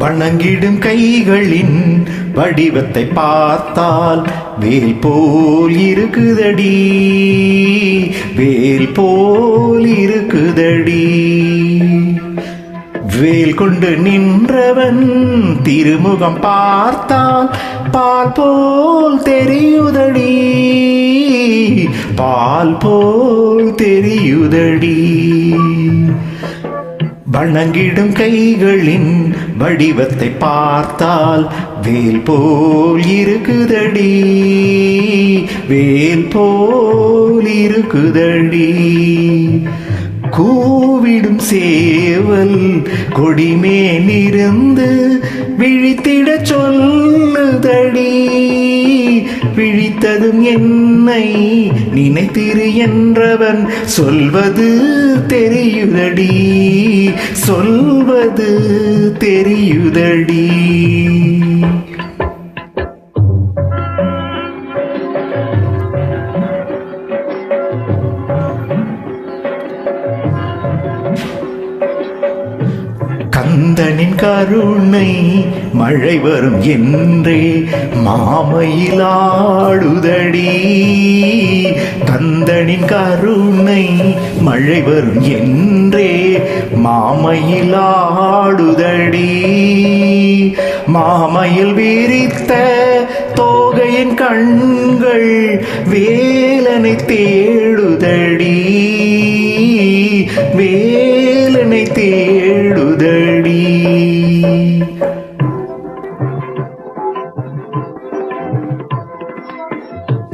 வணங்கிடும் கைகளின் வடிவத்தை பார்த்தால் வேல் போல் இருக்குதடி. வேல் போல் இருக்குதடி. வேல் கொண்டு நின்றவன் திருமுகம் பார்த்தால் பால் போல் தெரியுதடி. பால் போல் தெரியுதடி. வணங்கிடும் கைகளின் வடிவத்தை பார்த்தால் வேல் போல் இருக்குதடி. வேல் போல் இருக்குதடி. கூவிடும் சேவல் கொடிமேலிருந்து விழித்திட சொல்லுதடி. பிழித்ததும் என்னை நினைத்திரு என்றவன். சொல்வது தெரியுதடி. சொல்வது தெரியுதடி. கந்தனின் கருணை மழை வரும் என்றே மாமையிலாடுதடி. கந்தனின் கருணை மழை வரும் என்றே மாமையிலாடுதடி. மாமையில் விரித்த தோகையின் கண்கள் வேலனை தேடுதடி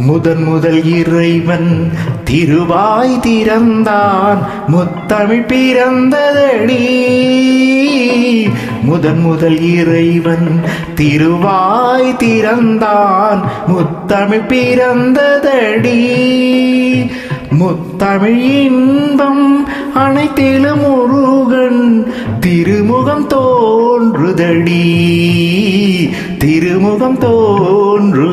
முதன் முதல் இறைவன் திருவாய் திறந்தான் முத்தமிழ் பிறந்ததடி முதன் முதல் இறைவன் திருவாய் திறந்தான் முத்தமிழ் பிறந்ததடி முத்தமிழ் இன்பம் அனைத்திலும் முருகன் திருமுகம் தோன்றுதடி. திருமுகம் தோன்றுதடி.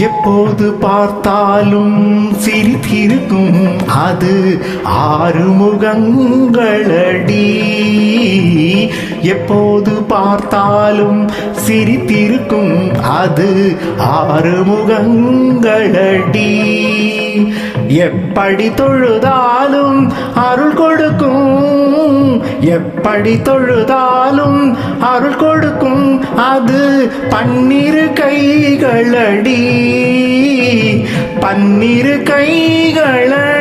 எப்போது பார்த்தாலும் சிரித்திருக்கும் அது ஆறுமுகங்களடி. எப்போது பார்த்தாலும் சிரித்திருக்கும் அது ஆறுமுகங்களடி. எப்படி தொழுதாலும் அருள் கொடுக்கும் எப்படி தொழுதாலும் அருள் கொடுக்கும் அது பன்னிரு கைகளடி. பன்னிரு கைகளடி